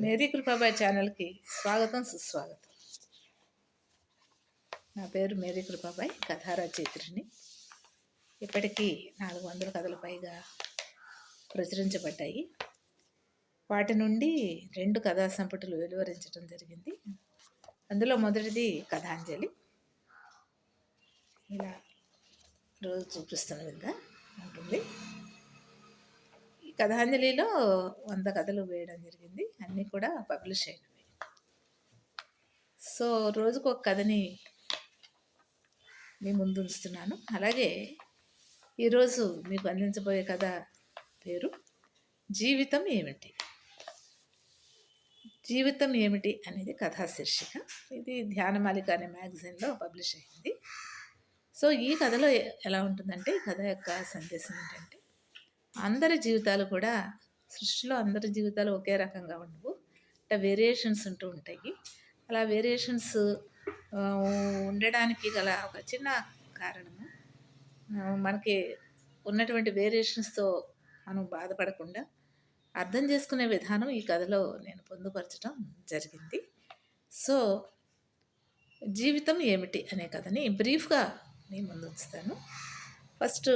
Mary Kripabai ఛానల్కి స్వాగతం సుస్వాగతం. నా పేరు మేరీ కృపాబాయ్ కథారచయిత్రిని ఇప్పటికీ నాలుగు వందల కథలు పైగా ప్రచురించబడ్డాయి. వాటి నుండి రెండు కథా సంపుటలు వెలువరించడం జరిగింది. అందులో మొదటిది కథాంజలి. ఇలా రోజు చూపిస్తున్న విధంగా ఉంటుంది. కథాంజలిలో వంద కథలు వేయడం జరిగింది. అన్నీ కూడా పబ్లిష్ అయినవి. సో రోజుకు ఒక కథని మీ ముందు ఉంచుతున్నాను. అలాగే ఈరోజు మీకు అందించబోయే కథ పేరు జీవితం ఏమిటి? జీవితం ఏమిటి అనేది కథా శీర్షిక ఇది ధ్యానమాలిక అనే మ్యాగజైన్లో పబ్లిష్ అయింది. సో ఈ కథలో ఎలా ఉంటుందంటే ఈ కథ యొక్క సందేశం ఏంటంటే అందరి జీవితాలు కూడా సృష్టిలో అందరి జీవితాలు ఒకే రకంగా ఉండవు. అంటే వేరియేషన్స్ ఉంటూ ఉంటాయి. అలా వేరియేషన్స్ ఉండడానికి గల ఒక చిన్న కారణము మనకి ఉన్నటువంటి వేరియేషన్స్తో మనం బాధపడకుండా అర్థం చేసుకునే విధానం ఈ కథలో నేను పొందుపరచడం జరిగింది. సో జీవితం ఏమిటి అనే కథని బ్రీఫ్గా మీ ముందు ఉంచుతాను. ఫస్ట్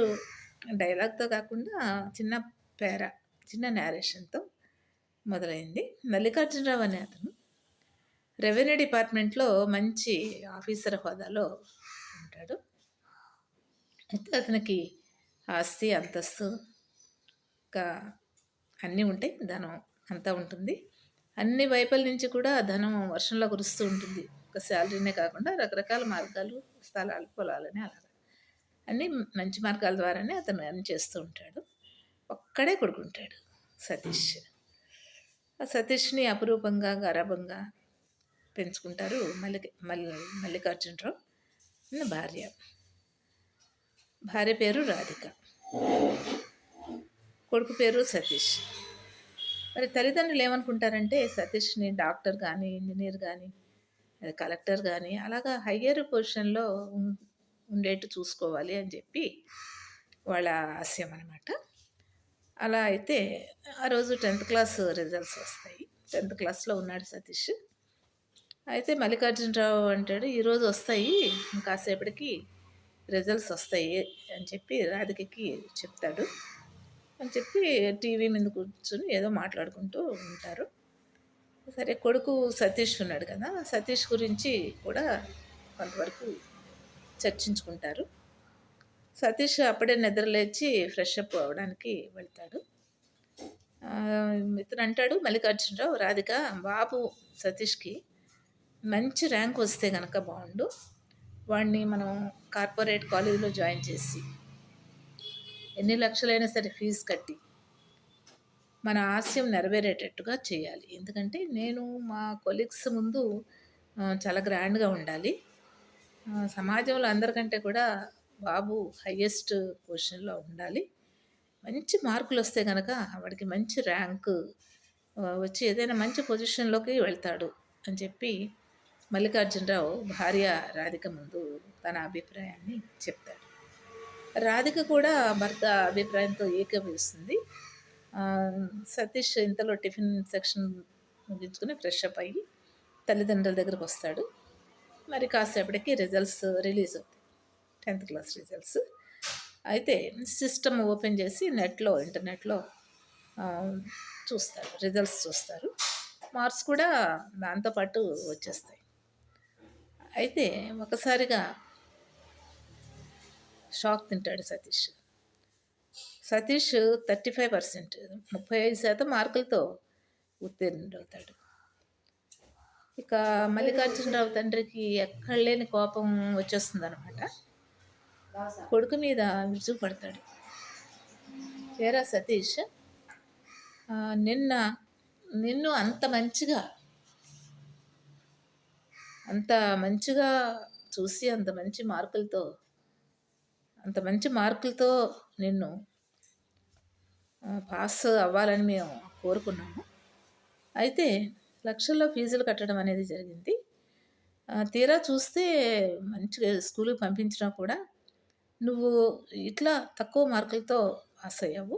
డైలాగ్తో కాకుండా చిన్న పేర చిన్న నేరేషన్తో మొదలైంది. మల్లికార్జునరావు అనే అతను రెవెన్యూ డిపార్ట్మెంట్లో మంచి ఆఫీసర్ హోదాలో ఉంటాడు. అయితే అతనికి ఆస్తి అంతస్తు ఇంకా అన్నీ ఉంటాయి. ధనం అంతా ఉంటుంది. అన్ని వైపుల నుంచి కూడా ధనం వర్షంలో కురుస్తూ ఉంటుంది. ఒక శాలరీనే కాకుండా రకరకాల మార్గాలు స్థలాలు పొలాలని అలాగా. అన్నీ మంచి మార్గాల ద్వారానే అతను అన్ని చేస్తూ ఉంటాడు. ఒక్కడే కొడుకుంటాడు సతీష్. ఆ సతీష్ని అపురూపంగా గరభంగా పెంచుకుంటారు మల్లి మల్లి మల్లికార్జునరావు భార్య. భార్య పేరు రాధిక. కొడుకు పేరు సతీష్. మరి తల్లిదండ్రులు ఏమనుకుంటారంటే సతీష్ని డాక్టర్ కానీ ఇంజనీర్ కానీ కలెక్టర్ కానీ అలాగా హయ్యర్ పొజిషన్లో ఉండేట్టు చూసుకోవాలి అని చెప్పి వాళ్ళ ఆశయం అనమాట అలా అయితే ఆ రోజు టెన్త్ క్లాస్ రిజల్ట్స్ వస్తాయి. టెన్త్ క్లాస్లో ఉన్నాడు సతీష్. అయితే మల్లికార్జునరావు అంటాడు ఈరోజు వస్తాయి కాసేపటికి రిజల్ట్స్ వస్తాయి అని చెప్పి రాధికకి చెప్తాడు. అని చెప్పి టీవీ మీద కూర్చొని ఏదో మాట్లాడుకుంటూ ఉంటారు. సరే కొడుకు సతీష్ ఉన్నాడు కదా సతీష్ గురించి కూడా కొంతవరకు చర్చించుకుంటారు. సతీష్ అప్పుడే నిద్రలేచి ఫ్రెష్ అప్ అవ్వడానికి వెళ్తాడు. ఇతను అంటాడు మల్లికార్జునరావు రాధిక బాబు సతీష్కి మంచి ర్యాంక్ వస్తే కనుక బాగుండు వాడిని మనం కార్పొరేట్ కాలేజీలో జాయిన్ చేసి ఎన్ని లక్షలైనా సరే ఫీజు కట్టి మన ఆశయం నెరవేరేటట్టుగా చేయాలి. ఎందుకంటే నేను మా కొలీగ్స్ ముందు చాలా గ్రాండ్గా ఉండాలి. సమాజంలో అందరికంటే కూడా బాబు హయ్యెస్ట్ పొజిషన్లో ఉండాలి. మంచి మార్కులు వస్తే కనుక వాడికి మంచి ర్యాంకు వచ్చి ఏదైనా మంచి పొజిషన్లోకి వెళ్తాడు అని చెప్పి మల్లికార్జునరావు భార్య రాధిక ముందు తన అభిప్రాయాన్ని చెప్తాడు. రాధిక కూడా భర్త అభిప్రాయంతో ఏకీభవిస్తుంది సతీష్ ఇంతలో టిఫిన్ సెక్షన్ ముగించుకుని ఫ్రెష్ అప్ అయ్యి తల్లిదండ్రుల దగ్గరకు వస్తాడు. మరి కాసేపటికి రిజల్ట్స్ రిలీజ్ అవుతాయి. టెన్త్ క్లాస్ రిజల్ట్స్ అయితే సిస్టమ్ ఓపెన్ చేసి నెట్లో ఇంటర్నెట్లో చూస్తారు రిజల్ట్స్ చూస్తారు. మార్క్స్ కూడా దాంతోపాటు వచ్చేస్తాయి. అయితే ఒకసారిగా షాక్ తింటాడు Satish. Satish thirty five percent ముప్పై ఐదు శాతం మార్కులతో ఉత్తీర్ణుడవుతాడు. ఇక మల్లికార్జునరావు తండ్రికి ఎక్కడ లేని కోపం వచ్చేస్తుంది అనమాట కొడుకు మీద విరుచుకుపడతాడు ఏరా సతీష్ నిన్న నిన్ను అంత మంచిగా అంత మంచిగా చూసి అంత మంచి మార్కులతో అంత మంచి మార్కులతో నిన్ను పాస్ అవ్వాలని మేము కోరుకున్నాము. అయితే లక్షల్లో ఫీజులు కట్టడం అనేది జరిగింది. తీరా చూస్తే మంచిగా స్కూల్కి పంపించినా కూడా నువ్వు ఇట్లా తక్కువ మార్కులతో పాస్ అయ్యావు.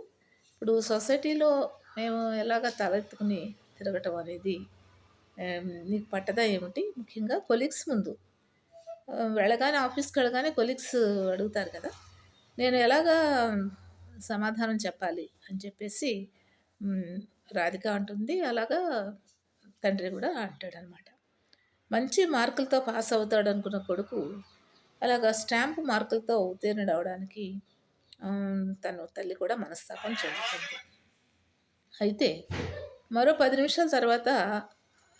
ఇప్పుడు సొసైటీలో మేము ఎలాగ తలెత్తుకుని తిరగటం అనేది నీకు పట్టదా ఏమిటి? ముఖ్యంగా కొలీగ్స్ ముందు. వెళ్ళగానే ఆఫీస్కి వెళ్ళగానే కొలీగ్స్ అడుగుతారు కదా నేను ఎలాగా సమాధానం చెప్పాలి అని చెప్పేసి రాధిక అంటుంది. అలాగా తండ్రి కూడా అంటాడనమాట. మంచి మార్కులతో పాస్ అవుతాడు అనుకున్న కొడుకు అలాగా స్టాంప్ మార్కులతో ఉత్తీర్ణుడు అవడానికి తను తల్లి కూడా మనస్తాపం చెందుతుంది. అయితే మరో పది నిమిషాల తర్వాత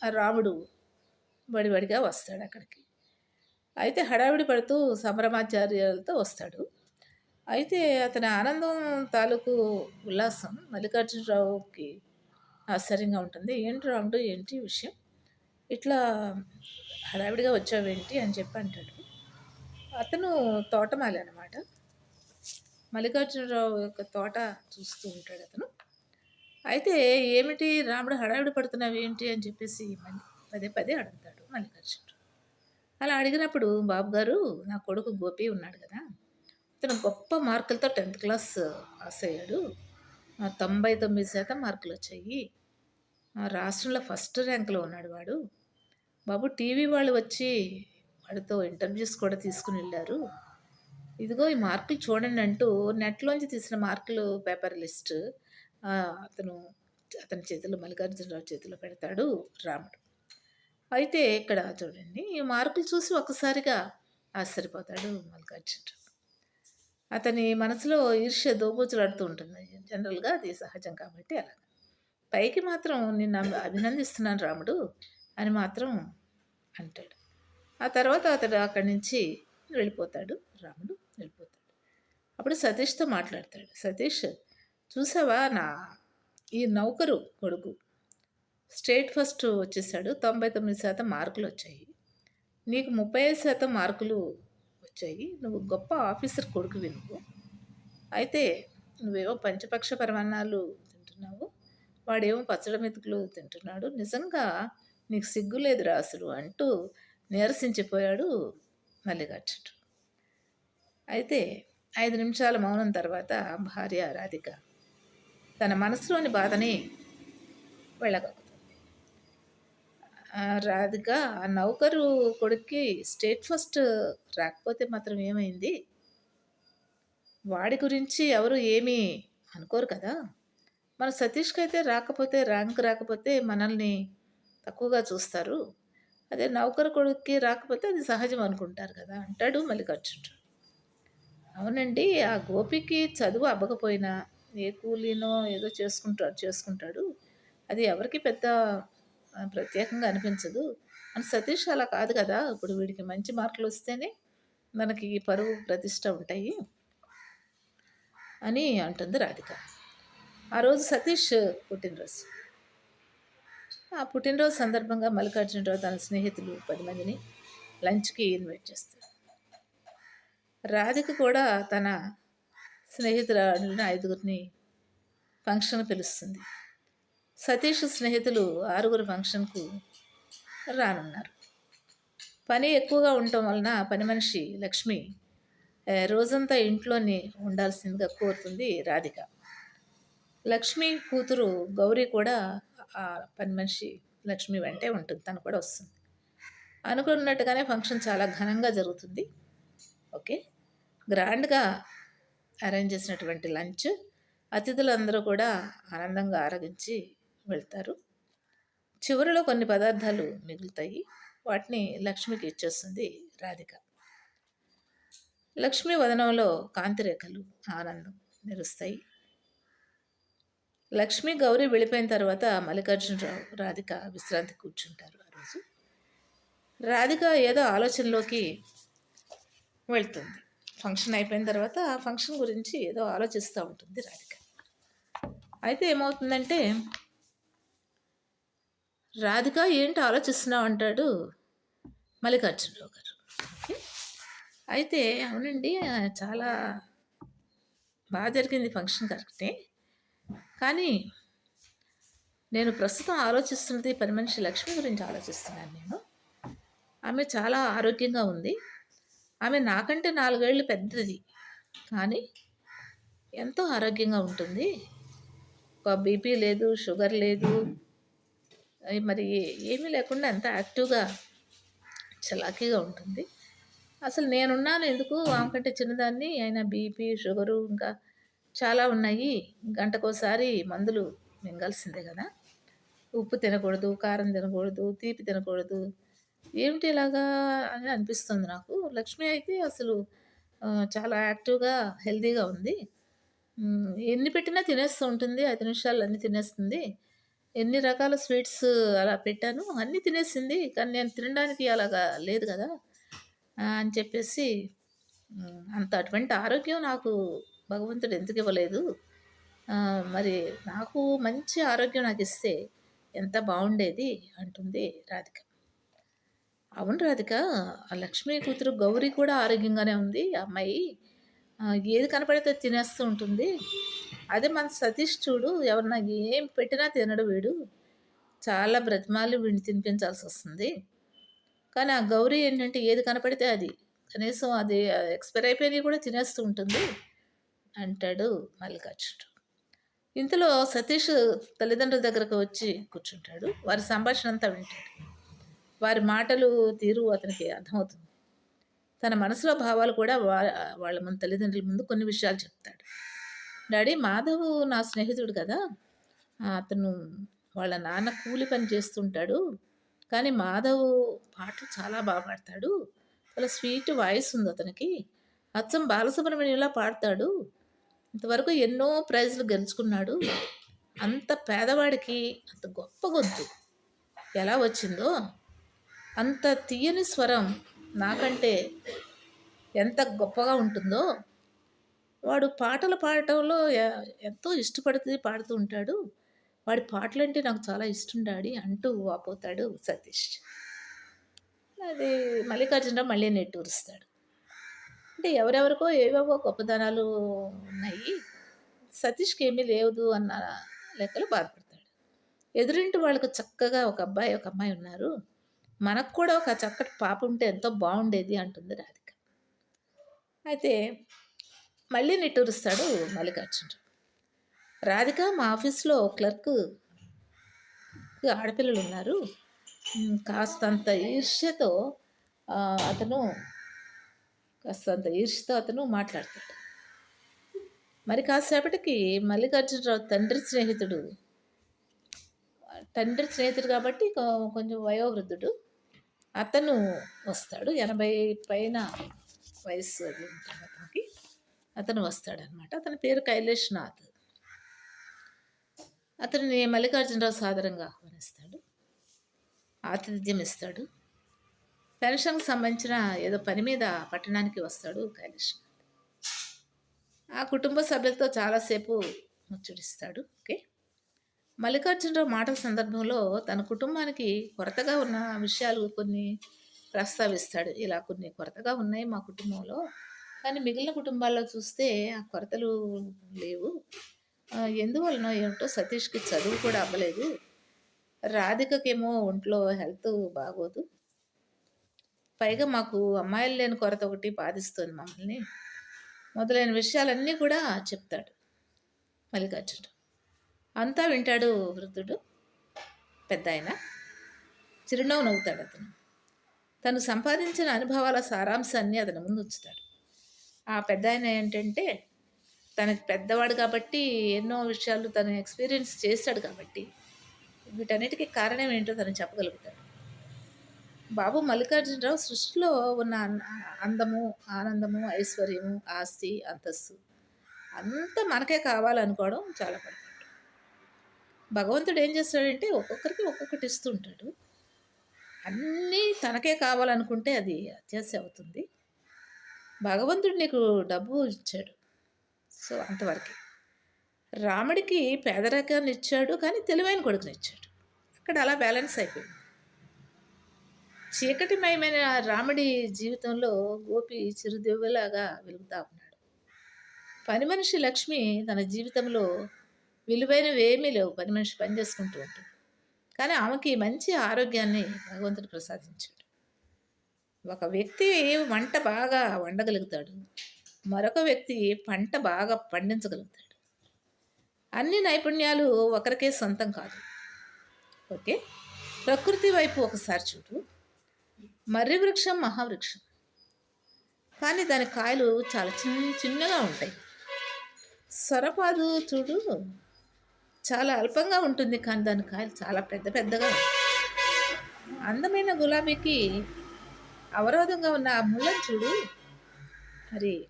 ఆ రాముడు బడిబడిగా వస్తాడు అక్కడికి. అయితే హడావిడి పడుతూ సంభ్రమాచార్యాలతో వస్తాడు. అయితే అతని ఆనందం తాలూకు ఉల్లాసం మల్లికార్జునరావుకి ఆశ్చర్యంగా ఉంటుంది. ఏంటి రాముడు? ఏంటి విషయం? ఇట్లా హడావిడిగా వచ్చావేంటి అని చెప్పి అంటాడు. అతను తోటమాలి అనమాట మల్లికార్జునరావు యొక్క తోట చూస్తూ ఉంటాడు అతను. అయితే ఏమిటి రాముడు హడావిడి పడుతున్నావు ఏంటి అని చెప్పేసి మళ్ళీ పదే పదే అడుగుతాడు మల్లికార్జునరావు అలా అడిగినప్పుడు బాబు గారు నా కొడుకు గోపి ఉన్నాడు కదా. అతను గొప్ప మార్కులతో టెన్త్ క్లాస్ పాస్ అయ్యాడు. తొంభై తొమ్మిది శాతం మార్కులు వచ్చాయి. రాష్ట్రంలో ఫస్ట్ ర్యాంక్లో ఉన్నాడు వాడు. బాబు టీవీ వాళ్ళు వచ్చి వాడితో ఇంటర్వ్యూస్ కూడా తీసుకుని వెళ్ళారు. ఇదిగో ఈ మార్కులు చూడండి అంటూ నెట్లోంచి తీసిన మార్కులు పేపర్ లిస్ట్ అతను అతని చేతిలో మల్లికార్జునరావు చేతిలో పెడతాడు రాముడు. అయితే ఇక్కడ చూడండి ఈ మార్కులు చూసి ఒక్కసారిగా ఆశ్చర్యపోతాడు మల్లికార్జునరావు. అతని మనసులో ఈర్ష్య దోబూచులాడుతూ ఉంటుంది. జనరల్గా అది సహజం కాబట్టి అలాగా. పైకి మాత్రం నిన్ను అభినందిస్తున్నాను రాముడు అని మాత్రం అంటాడు. ఆ తర్వాత అతడు అక్కడి నుంచి వెళ్ళిపోతాడు. రాముడు వెళ్ళిపోతాడు. అప్పుడు సతీష్తో మాట్లాడతాడు. సతీష్ చూసావా నా ఈ నౌకరు కొడుకు? స్టేట్ ఫస్ట్ వచ్చేసాడు. తొంభై తొమ్మిది శాతం మార్కులు వచ్చాయి. నీకు ముప్పై ఐదు శాతం మార్కులు వచ్చాయి. నువ్వు గొప్ప ఆఫీసర్ కొడుకువి నువ్వు. అయితే నువ్వేవో పంచపక్ష పరమాన్నాలు తింటున్నావు. వాడేమో పచ్చడి మెతుకులు తింటున్నాడు. నిజంగా నీకు సిగ్గు లేదురా అసలు అంటూ నీరసించిపోయాడు మల్లికార్జునుడు. అయితే ఐదు నిమిషాల మౌనం తర్వాత భార్య రాధిక తన మనసులోని బాధని వెళ్ళగలుగుతుంది రాధిక ఆ నౌకరు కొడుక్కి స్టేట్ ఫస్ట్ రాకపోతే మాత్రం ఏమైంది? వాడి గురించి ఎవరు ఏమీ అనుకోరు కదా? మన సతీష్కి అయితే రాకపోతే ర్యాంక్ రాకపోతే మనల్ని తక్కువగా చూస్తారు. అదే నౌకరు కొడుక్కి రాకపోతే అది సహజం అనుకుంటారు కదా అంటాడు మల్లికార్జునుడు. అవునండి ఆ గోపికి చదువు అవ్వకపోయినా ఏ కూలీనో ఏదో చేసుకుంటాడు చేసుకుంటాడు. అది ఎవరికి పెద్ద ప్రత్యేకంగా అనిపించదు. మన సతీష్ అలా కాదు కదా ఇప్పుడు వీడికి మంచి మార్కులు వస్తేనే మనకి పరువు ప్రతిష్ట ఉంటాయి అని అంటుంది రాధిక. ఆ రోజు సతీష్ పుట్టినరోజు. ఆ పుట్టినరోజు సందర్భంగా మల్లికార్జునరావు తన స్నేహితులు పది మందిని లంచ్కి ఇన్వైట్ చేస్తారు. రాధిక కూడా తన స్నేహితురాలను ఐదుగురిని ఫంక్షన్ పిలుస్తుంది. సతీష్ స్నేహితులు ఆరుగురు ఫంక్షన్కు రానున్నారు. పని ఎక్కువగా ఉండటం వలన పని మనిషి లక్ష్మి రోజంతా ఇంట్లోనే ఉండాల్సిందిగా కోరుతుంది రాధిక. లక్ష్మి కూతురు గౌరీ కూడా ఆ పని మనిషి లక్ష్మి వెంటే ఉంటుంది. తను కూడా వస్తుంది. అనుకున్నట్టుగానే ఫంక్షన్ చాలా ఘనంగా జరుగుతుంది. ఓకే? గ్రాండ్గా అరేంజ్ చేసినటువంటి లంచ్ అతిథులందరూ కూడా ఆనందంగా ఆరగించి వెళ్తారు. చివరిలో కొన్ని పదార్థాలు మిగులుతాయి. వాటిని లక్ష్మికి ఇచ్చేస్తుంది రాధిక. లక్ష్మీ వదనంలో కాంతిరేఖలు ఆనందం మెరుస్తాయి. లక్ష్మి గౌరీ వెళ్ళిపోయిన తర్వాత మల్లికార్జునరావు రాధిక విశ్రాంతి కూర్చుంటారు ఆ రోజు. రాధిక ఏదో ఆలోచనలోకి వెళ్తుంది. ఫంక్షన్ అయిపోయిన తర్వాత ఆ ఫంక్షన్ గురించి ఏదో ఆలోచిస్తూ ఉంటుంది రాధిక. అయితే ఏమవుతుందంటే రాధిక ఏంటి ఆలోచిస్తున్నావు అంటాడు మల్లికార్జునరావు గారు. అయితే అవునండి చాలా బాగా జరిగింది ఫంక్షన్ కరెక్టే. కానీ నేను ప్రస్తుతం ఆలోచిస్తున్నది పని మనిషి లక్ష్మి గురించి ఆలోచిస్తున్నాను నేను. ఆమె చాలా ఆరోగ్యంగా ఉంది. ఆమె నాకంటే నాలుగేళ్ళు పెద్దది. కానీ ఎంతో ఆరోగ్యంగా ఉంటుంది. ఒక బీపీ లేదు షుగర్ లేదు. మరి ఏమీ లేకుండా ఎంత యాక్టివ్‌గా, చలాకీగా ఉంటుంది. అసలు నేనున్నాను ఎందుకు? ఆమె కంటే చిన్నదాన్ని. అయినా బీపీ, షుగరు ఇంకా చాలా ఉన్నాయి. గంటకోసారి మందులు మింగాల్సిందే కదా ఉప్పు తినకూడదు, కారం తినకూడదు, తీపి తినకూడదు. ఏమిటి ఇలాగా అని అనిపిస్తుంది నాకు. లక్ష్మి అయితే అసలు చాలా యాక్టివ్‌గా, హెల్తీగా ఉంది. ఎన్ని పెట్టినా తినేస్తూ ఉంటుంది. ఐదు నిమిషాలు అన్నీ తినేస్తుంది. ఎన్ని రకాల స్వీట్స్ అలా పెట్టాను. అన్నీ తినేసింది. కానీ నేను తినడానికి అలాగా లేదు కదా అని చెప్పేసి అంత అటువంటి ఆరోగ్యం నాకు భగవంతుడు ఎందుకు ఇవ్వలేదు మరి నాకు మంచి ఆరోగ్యం నాకు ఇస్తే ఎంత బాగుండేది అంటుంది రాధిక. అవును రాధిక. ఆ లక్ష్మి కూతురు గౌరీ కూడా ఆరోగ్యంగానే ఉంది. అమ్మాయి ఏది కనపడితే తినేస్తూ ఉంటుంది. అదే మన సతీష్ చూడు ఎవరన్నా ఏం పెట్టినా తినడు వీడు. చాలా బ్రతిమాలు వీడిని తినిపించాల్సొస్తుంది. కానీ ఆ గౌరీ ఏంటంటే ఏది కనపడితే అది. కనీసం అది ఎక్స్‌పైర్ అయిపోయినయి కూడా తినేస్తూ ఉంటుంది. అంటాడు మల్లికార్జునుడు ఇంతలో సతీష్ తల్లిదండ్రుల దగ్గరకు వచ్చి కూర్చుంటాడు. వారి సంభాషణ అంతా వింటాడు. వారి మాటలు, తీరు అతనికి అర్థమవుతుంది. తన మనసులో భావాలు కూడా వా వాళ్ళ ముందు తల్లిదండ్రుల ముందు కొన్ని విషయాలు చెప్తాడు. డాడీ మాధవ్ నా స్నేహితుడు కదా! అతను వాళ్ళ నాన్న కూలి పని చేస్తుంటాడు. కానీ మాధవ్ పాటలు చాలా బాగా పాడతాడు. చాలా స్వీట్ వాయిస్ ఉంది అతనికి. అచ్చం బాలసుబ్రహ్మణ్యంలా పాడతాడు. ఇంతవరకు ఎన్నో ప్రైజ్‌లు గెలుచుకున్నాడు. అంత పేదవాడికి అంత గొప్ప గొంతు ఎలా వచ్చిందో, అంత తీయని స్వరం నాకంటే ఎంత గొప్పగా ఉంటుందో, వాడు పాటలు పాడటంలో ఎంతో ఇష్టపడుతూ పాడుతూ ఉంటాడు. వాడి పాటలంటే నాకు చాలా ఇష్టం డాడీ అంటూ వాపోతాడు సతీష్. అది మల్లికార్జునరావు మళ్ళీ నెట్టూరుస్తాడు అంటే ఎవరెవరికో ఏవేవో గొప్పదనాలు ఉన్నాయి. సతీష్‌కి ఏమీ లేదు అన్న లెక్కలు బాధపడతాడు. ఎదురింటి వాళ్ళకు చక్కగా ఒక అబ్బాయి, ఒక అమ్మాయి ఉన్నారు. మనకు కూడా ఒక చక్కటి పాప ఉంటే ఎంతో బాగుండేది అంటుంది రాధిక. అయితే మళ్ళీ నిట్టూరుస్తాడు మల్లికార్జునరావు. రాధిక మా ఆఫీస్‌లో క్లర్క్ ఆడపిల్లలు ఉన్నారు కాస్తంత ఈర్ష్యతో అతను కాస్తంత ఈర్ష్యతో అతను మాట్లాడతాడు. మరి కాసేపటికి మల్లికార్జునరావు తండ్రి స్నేహితుడు తండ్రి స్నేహితుడు కాబట్టి కొంచెం వయోవృద్ధుడు. అతను వస్తాడు. 80 పైన వయస్సు అది అతనికి. అతను వస్తాడనమాట. అతని పేరు కైలేష్ నాథ్. అతన్ని మల్లికార్జునరావు సాదరంగా ఆహ్వానిస్తాడు. ఆతిథ్యం ఇస్తాడు. పెన్షన్‌కి సంబంధించిన ఏదో పని మీద పట్టణానికి వస్తాడు కైలాష్ ఆ కుటుంబ సభ్యులతో చాలాసేపు ముచ్చటిస్తాడు. ఓకే. మల్లికార్జునరావు మాటల సందర్భంలో తన కుటుంబానికి కొరతగా ఉన్న విషయాలు కొన్ని ప్రస్తావిస్తాడు. ఇలా కొన్ని కొరతగా ఉన్నాయి మా కుటుంబంలో. కానీ మిగిలిన కుటుంబాల్లో చూస్తే ఆ కొరతలు లేవు. ఎందువలన ఏమిటో సతీష్‌కి చదువు కూడా అవ్వలేదు. రాధికకేమో ఒంట్లో హెల్త్ బాగోదు. పైగా మాకు అమ్మాయిలు లేని కొరత ఒకటి బాధిస్తుంది మమ్మల్ని. మొదలైన విషయాలన్నీ కూడా చెప్తాడు మల్లికార్జున అంతా వింటాడు వృద్ధుడు. పెద్దాయన. చిరునవ్వు నవ్వుతాడు అతను. తను సంపాదించిన అనుభవాల సారాంశాన్ని అతని ముందు ఉంచుతాడు. ఆ పెద్దాయన ఏంటంటే తనకి పెద్దవాడు కాబట్టి ఎన్నో విషయాలు తను ఎక్స్‌పీరియన్స్ చేశాడు కాబట్టి వీటన్నిటికి కారణం ఏంటో తను చెప్పగలుగుతాడు. బాబు మల్లికార్జునరావు సృష్టిలో ఉన్న అందము, ఆనందము, ఐశ్వర్యము, ఆస్తి, అంతస్తు అంతా మనకే కావాలనుకోవడం చాలా పొరపాటు. భగవంతుడు ఏం చేస్తాడంటే ఒక్కొక్కరికి ఒక్కొక్కటి ఇస్తుంటాడు అన్నీ తనకే కావాలనుకుంటే అది అత్యాశ అవుతుంది. భగవంతుడు నీకు డబ్బు ఇచ్చాడు. సో, అంతవరకే. రాముడికి పేదరికాన్ని ఇచ్చాడు. కానీ తెలివైన కొడుకునిచ్చాడు. అక్కడ అలా బ్యాలెన్స్ అయిపోయింది. చీకటిమయమైన రాముడి జీవితంలో గోపి చిరుదివ్వెలాగా వెలుగుతా ఉన్నాడు. పని మనిషి లక్ష్మి తన జీవితంలో విలువైనవేమీ లేవు. పని మనిషి పని చేసుకుంటూ ఉంటుంది. కానీ ఆమెకి మంచి ఆరోగ్యాన్ని భగవంతుడు ప్రసాదించాడు. ఒక వ్యక్తి వంట బాగా వండగలుగుతాడు. మరొక వ్యక్తి పంట బాగా పండించగలుగుతాడు. అన్ని నైపుణ్యాలు ఒకరికే సొంతం కాదు. ఓకే. ప్రకృతి వైపు ఒకసారి చూడు మర్రి వృక్షం మహావృక్షం. కానీ దాని కాయలు చాలా చిన్న చిన్నగా ఉంటాయి. సొరపాదు చూడు చాలా అల్పంగా ఉంటుంది కానీ దాని కాయలు చాలా పెద్ద పెద్దగా అందమైన గులాబీకి అవరోధంగా ఉన్న ఆ ముళ్ళను చూడు. మరి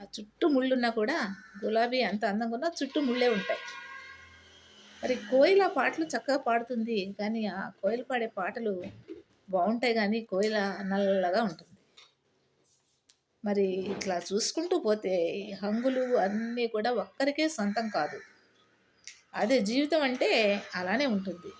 ఆ చుట్టూ ముళ్ళున్నా కూడా గులాబీ అంత అందంగా ఉన్నా చుట్టూ ముళ్ళే ఉంటాయి. మరి కోయిల పాటలు చక్కగా పాడుతుంది. కానీ ఆ కోయిల పాడే పాటలు బాగుంటాయి కానీ కోయిల నల్లగా ఉంటుంది. మరి ఇట్లా చూసుకుంటూ పోతే హంగులు అన్నీ కూడా ఒక్కరికే సొంతం కాదు. అదే జీవితం అంటే అలానే ఉంటుంది.